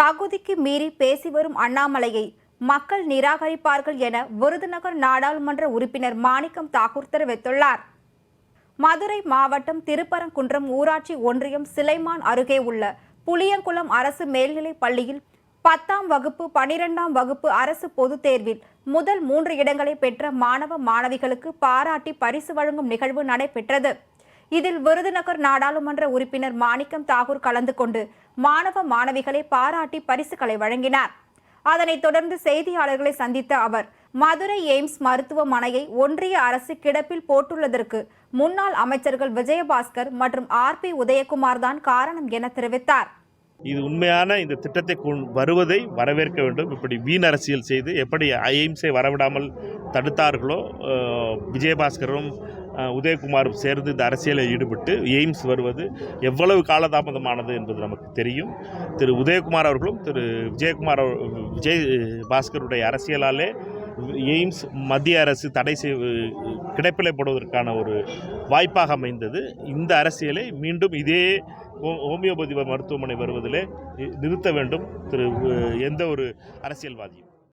தகுதிக்கு மீறி பேசி வரும் அண்ணாமலையை மக்கள் நிராகரிப்பார்கள் என விருதுநகர் நாடாளுமன்ற உறுப்பினர் மாணிக்கம் தாக்கூர் தெரிவித்துள்ளார். மதுரை மாவட்டம் திருப்பரங்குன்றம் ஊராட்சி ஒன்றியம் சிலைமான் அருகே உள்ள புளியங்குளம் அரசு மேல்நிலைப் பள்ளியில் பத்தாம் வகுப்பு பனிரெண்டாம் வகுப்பு அரசு பொதுத் தேர்வில் முதல் மூன்று இடங்களை பெற்ற மாணவ மாணவிகளுக்கு பாராட்டி பரிசு வழங்கும் நிகழ்வு நடைபெற்றது. இதில் விருதுநகர் நாடாளுமன்ற உறுப்பினர் மாணிக்கம் தாகூர் கலந்து கொண்டு மாணவ மாணவிகளை பாராட்டி பரிசுகளை வழங்கினார். அதனைத் தொடர்ந்து செய்தியாளர்களை சந்தித்த அவர் மதுரை எய்ம்ஸ் மருத்துவமனையை ஒன்றிய அரசு கிடப்பில் போட்டுள்ளதற்கு முன்னாள் அமைச்சர்கள் விஜயபாஸ்கர் மற்றும் ஆர். பி. உதயகுமார் தான் காரணம் என தெரிவித்தார். இது உண்மையான இந்த திட்டத்தை வருவதை வரவேற்க வேண்டும். இப்படி வீண் அரசியல் செய்து எப்படி எய்ம்ஸை வரவிடாமல் தடுத்தார்களோ விஜயபாஸ்கரும் உதயகுமாரும் சேர்ந்து இந்த அரசியலில் ஈடுபட்டு எய்ம்ஸ் வருவது எவ்வளவு காலதாமதமானது என்பது நமக்கு தெரியும். திரு உதயகுமார் அவர்களும் திரு விஜயகுமார் விஜய் பாஸ்கருடைய அரசியலாலே எய்ம்ஸ் மத்திய அரசு தடை செய் கிடைப்பிலை போடுவதற்கான ஒரு வாய்ப்பாக அமைந்தது. இந்த அரசியலை மீண்டும் இதே ஹோ- ஹோமியோபதி மருத்துவமனை வருவதிலே நிறுத்த வேண்டும். திரு எந்த ஒரு அரசியல்வாதியும்.